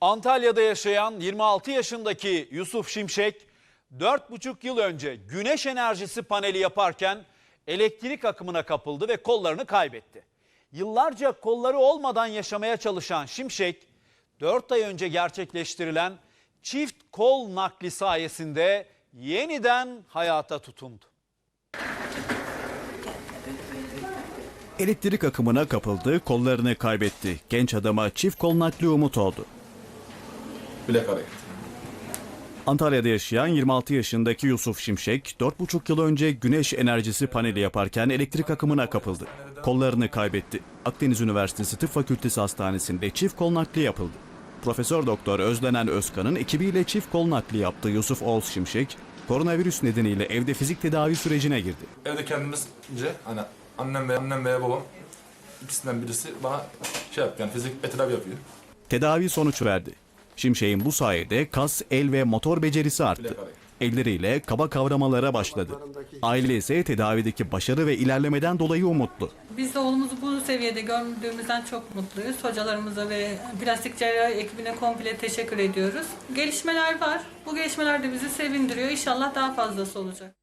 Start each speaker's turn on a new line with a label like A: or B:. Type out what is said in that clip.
A: Antalya'da yaşayan 26 yaşındaki Yusuf Şimşek 4,5 yıl önce güneş enerjisi paneli yaparken elektrik akımına kapıldı ve kollarını kaybetti. Yıllarca kolları olmadan yaşamaya çalışan Şimşek 4 ay önce gerçekleştirilen çift kol nakli sayesinde yeniden hayata tutundu.
B: Elektrik akımına kapıldı, kollarını kaybetti. Genç adama çift kol nakli umut oldu.
C: Bilek hareket.
B: Antalya'da yaşayan 26 yaşındaki Yusuf Şimşek, 4,5 yıl önce güneş enerjisi paneli yaparken elektrik akımına kapıldı. Kollarını kaybetti. Akdeniz Üniversitesi Tıp Fakültesi Hastanesi'nde çift kol nakli yapıldı. Profesör Doktor Özlenen Özkan'ın ekibiyle çift kol nakli yaptığı Yusuf Oğuz Şimşek, koronavirüs nedeniyle evde fizik tedavi sürecine girdi.
C: Evde kendimizce hani annem veya annem veya babam ikisinden birisi bana şey yap yani fizik tedavi yapıyor.
B: Tedavi sonuç verdi. Şimşek'in bu sayede kas, el ve motor becerisi arttı. Elleriyle kaba kavramalara başladı. Aile ise tedavideki başarı ve ilerlemeden dolayı umutlu.
D: Biz de oğlumuzu bu seviyede gördüğümüzden çok mutluyuz. Hocalarımıza ve plastik cerrahi ekibine komple teşekkür ediyoruz. Gelişmeler var. Bu gelişmeler de bizi sevindiriyor. İnşallah daha fazlası olacak.